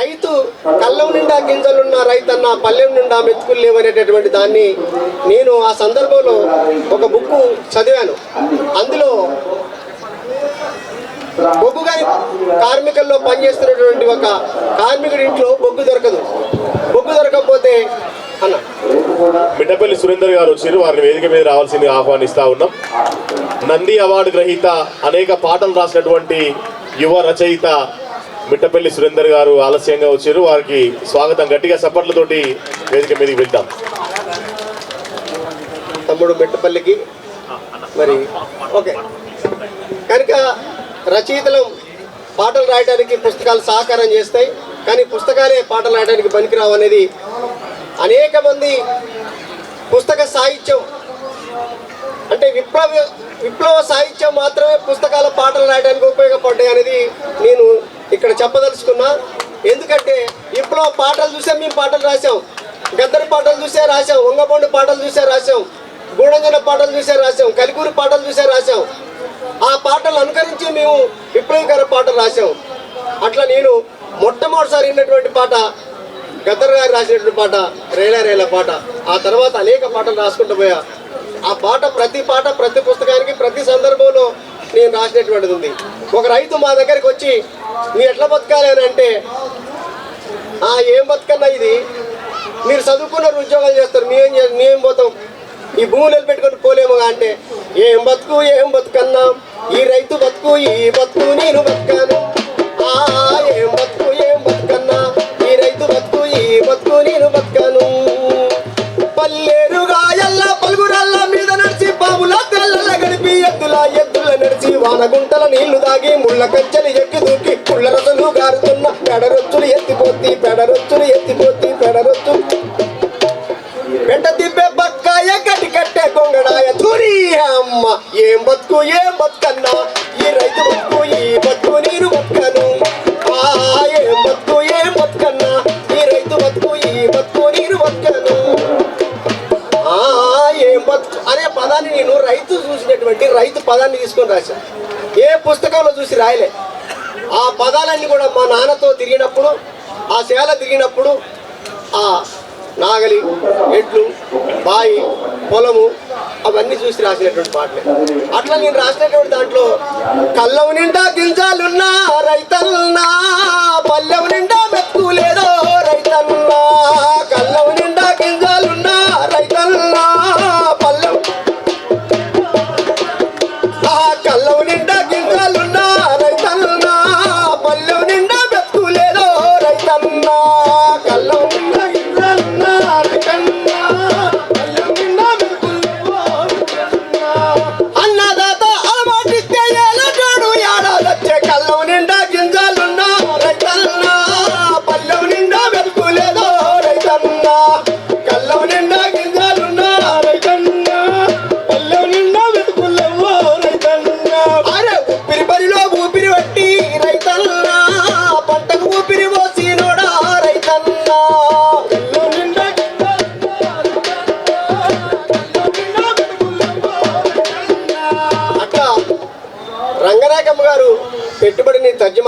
రైతు కళ్ళం నిండా గింజలున్న రైతన్న పల్లెం నిండా మెతుకులు లేవనేటటువంటి దాన్ని నేను ఆ సందర్భంలో ఒక బుక్ చదివాను. అందులో బొగ్గు గారి కార్మికుల్లో పనిచేస్తున్నటువంటి ఒక కార్మికుడి ఇంట్లో బొగ్గు దొరకదు. బొగ్గు దొరకకపోతే అన్న. బిడ్డపల్లి సురేందర్ గారు వచ్చారు. వారిని వేదిక మీద రావాల్సింది ఆహ్వానిస్తా ఉన్నాం. నంది అవార్డు గ్రహీత అనేక పాటలు రాసినటువంటి యువ రచయిత మిట్టపల్లి సురేందర్ గారు ఆలస్యంగా వచ్చారు. వారికి స్వాగతం. గట్టిగా సప్పట్లతోటి వేదిక మీదకి వెళ్తాం తమ్ముడు మిట్టపల్లికి. మరి ఓకే. కనుక రచయితలు పాటలు రాయడానికి పుస్తకాలు సహకారం చేస్తాయి. కానీ పుస్తకాలే పాటలు రాయడానికి పనికిరావు అనేది అనేక మంది పుస్తక సాహిత్యం అంటే విప్లవ విప్లవ సాహిత్యం మాత్రమే పుస్తకాల పాటలు రాయడానికి ఉపయోగపడ్డాయి అనేది నేను ఇక్కడ చెప్పదలుచుకున్నా. ఎందుకంటే ఇప్పుడు పాటలు చూసే మేము పాటలు రాసాం గద్దరి పాటలు చూసే రాసాం వంగపండు పాటలు చూసే రాసాం గూడంజన పాటలు చూసే రాసాం కలికూరి పాటలు చూసే రాసాం ఆ పాటలు అనుకరించి మేము విప్లవకర పాటలు రాసాం అట్లా నేను మొట్టమొదటిసారి విన్నటువంటి పాట గద్దర్ గారు రాసినటువంటి పాట రేలా రేల పాట ఆ తర్వాత అనేక పాటలు రాసుకుంటూ పోయా. ఆ పాట ప్రతి పాట ప్రతి పుస్తకానికి ప్రతి సందర్భంలో నేను రాసినటువంటిది ఉంది. ఒక రైతు మా దగ్గరికి వచ్చి నీ ఎట్లా బతకాలి? అని అంటే ఆ ఏం బతుకన్నా ఇది? మీరు చదువుకున్నారు ఉద్యోగాలు చేస్తారు. మేం చే పోతాం? ఈ భూములు పెట్టుకొని పోలేము అంటే ఏం బతుకు ఏం బతుకన్నా? ఈ రైతు బతుకు ఈ బతుకు నేను బతుకాను. గుంటల నీళ్ళు దాగి ముళ్ళ కంచెలు ఎక్కి దూకి ముళ్ళ రసలు గారుతున్న పెడరొచ్చులు ఎత్తిపోతి పెడరొచ్చులు ఎత్తిపోతి పెడరొచ్చు. వెంట తిప్పే బక్కాయ కట్టి కట్టే కొంగడాయ తూరి అమ్మ ఏం బతుకు ఏం బతుకన్నా? ఈ రైతు బతుకు ఈ బతుకు నీరు బతుకను. ఆ ఏం బతుకు ఏం బతుకన్నా? ఈ రైతు బతుకు ఈ బతుకు నీరు బతుకను. ఆ ఏం బతుకు అనే పదాన్ని నేను రైతు చూసినటువంటి రైతు పదాన్ని తీసుకొని రాశాను ఏ పుస్తకంలో చూసి రాయలే. ఆ పదాలన్నీ కూడా మా నాన్నతో తిరిగినప్పుడు ఆ సేల తిరిగినప్పుడు ఆ నాగలి ఎడ్లు బాయి పొలము అవన్నీ చూసి రాసినటువంటి పాటలే అట్లా నేను రాసినటువంటి దాంట్లో కళ్ళం నిండా గింజాలున్నా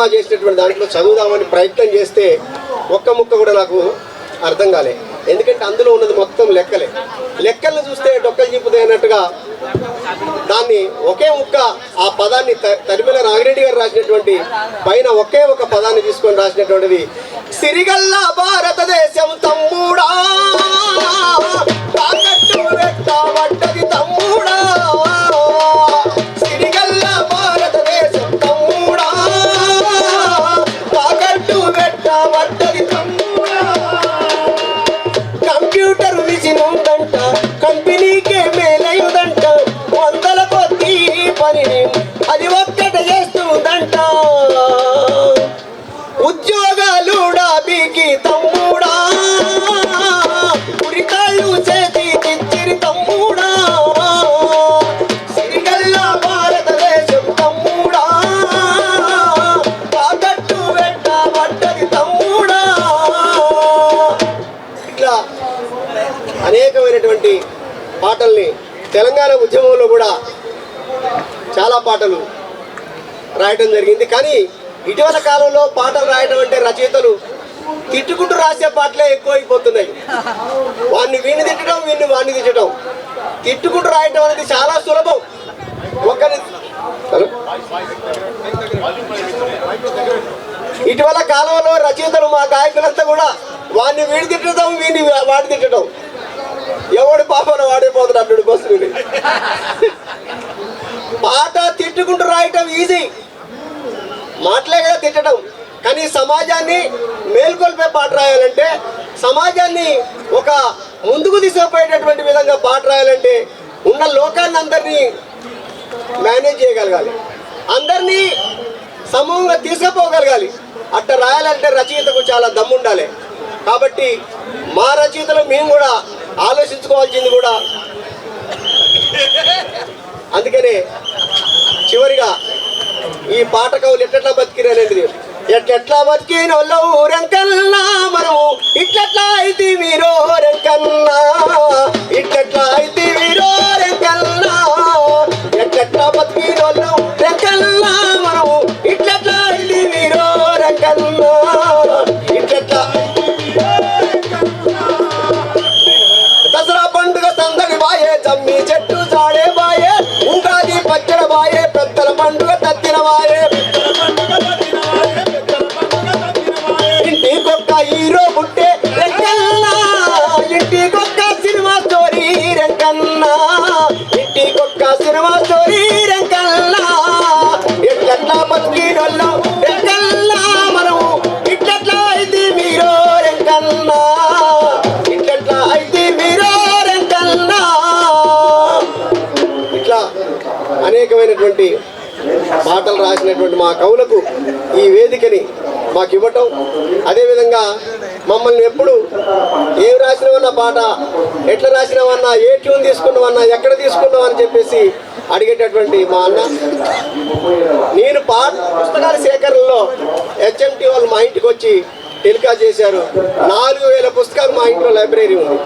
పెట్టుబడిని చేసినటువంటి దాంట్లో చదువుదామని ప్రయత్నం చేస్తే ఒక్క ముక్క కూడా నాకు అర్థం కాలే. ఎందుకంటే అందులో ఉన్నది మొత్తం లెక్కలే. లెక్కలను చూస్తే డొక్కలు చిప్పుదే అన్నట్టుగా దాన్ని ఒకే ముక్క ఆ పదాన్ని త- తరిమిల నాగిరెడ్డి గారు రాసినటువంటి పైన ఒకే ఒక పదాన్ని తీసుకొని రాసినటువంటిది సిరిగల్లా భారతదేశం తమ్ముడా కంప్యూటర్ మిషన్ ఉందంట కంపెనీకే మేలైందంట వందల కొద్ది పనిని అది ఒక్కట చేస్తుందంట. ఉద్యోగాలు డాబీకి తమ్ముడా. పాటల్ని తెలంగాణ ఉద్యమంలో కూడా చాలా పాటలు రాయటం జరిగింది. కానీ ఇటీవల కాలంలో పాటలు రాయడం అంటే రచయితలు తిట్టుకుంటూ రాసే పాటలే ఎక్కువైపోతున్నాయి. వాడిని వీణి తిట్టడం వీడిని వాడిని తిట్టడం. తిట్టుకుంటూ రాయటం అనేది చాలా సులభం. ఒకరి ఇటీవల కాలంలో రచయితలు మా గాయకులంతా కూడా వాడిని వీడి తిట్టడం వీడిని వాడి తిట్టడం. ఎవడు పాపన వాడైపోతాడు పోతున్నాడు అప్పుడు బస్సు పాట తిట్టుకుంటూ రాయటం ఈజీ మాటలే కదా తిట్టడం. కానీ సమాజాన్ని మేల్కొల్పే పాట రాయాలంటే సమాజాన్ని ఒక ముందుకు తీసుకుపోయేటటువంటి విధంగా పాట రాయాలంటే ఉన్న లోకాన్ని అందరినీ మేనేజ్ చేయగలగాలి. అందరినీ సమూహంగా తీసుకుపోగలగాలి. అట్ట రాయాలంటే రచయితకు చాలా దమ్ముండాలి. కాబట్టి మా రచయితలు మేము కూడా ఆలోచించుకోవాల్సింది కూడా. అందుకనే చివరిగా ఈ పాట కవులు ఎట్లా బతికిరనేది ఎట్లెట్లా బతికిన ఊరంకల్లా మనము ఇట్లెట్లా అయితే వీరో రెంకల్లా అనేకమైనటువంటి పాటలు రాసినటువంటి మా కవులకు ఈ వేదికని మాకు ఇవ్వటం అదేవిధంగా మమ్మల్ని ఎప్పుడు ఏం రాసినామన్నా పాట ఎట్లా రాసినామన్నా ఏ ట్యూన్ తీసుకున్నామన్నా ఎక్కడ తీసుకున్నావు అని చెప్పేసి అడిగేటటువంటి మా అన్న. నేను పాట పుస్తకాల సేకరణలో హెచ్ఎంటి వాళ్ళు మా ఇంటికి వచ్చి టెలికాస్ట్ చేశారు. నాలుగు వేల పుస్తకాలు మా ఇంట్లో లైబ్రరీ ఉంది.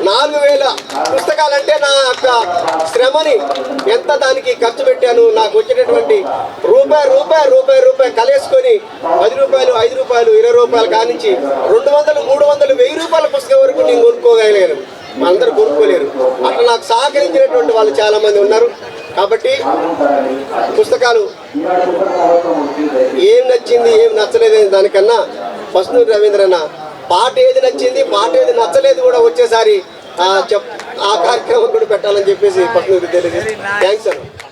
నాలుగు వేల పుస్తకాలంటే నా యొక్క శ్రమని ఎంత దానికి ఖర్చు పెట్టాను నాకు వచ్చేటటువంటి రూపాయి రూపాయి రూపాయి రూపాయి కలేసుకొని పది రూపాయలు ఐదు రూపాయలు ఇరవై రూపాయలు కానించి రెండు వందలు మూడు వందలు వెయ్యి రూపాయల పుస్తకం వరకు నేను కొనుక్కోగలిగాను. అందరూ కొనుక్కోలేరు. అట్లా నాకు సహకరించినటువంటి వాళ్ళు చాలా మంది ఉన్నారు. కాబట్టి పుస్తకాలు ఏం నచ్చింది ఏం నచ్చలేదని దానికన్నా ఫస్ట్ రవీంద్రన్న పాట ఏది నచ్చింది పాట ఏది నచ్చలేదు కూడా వచ్చేసారి ఆ చెప్ ఆ కార్యక్రమం కూడా పెట్టాలని చెప్పేసి పసునూరి తెలియదు థ్యాంక్స్ అన్న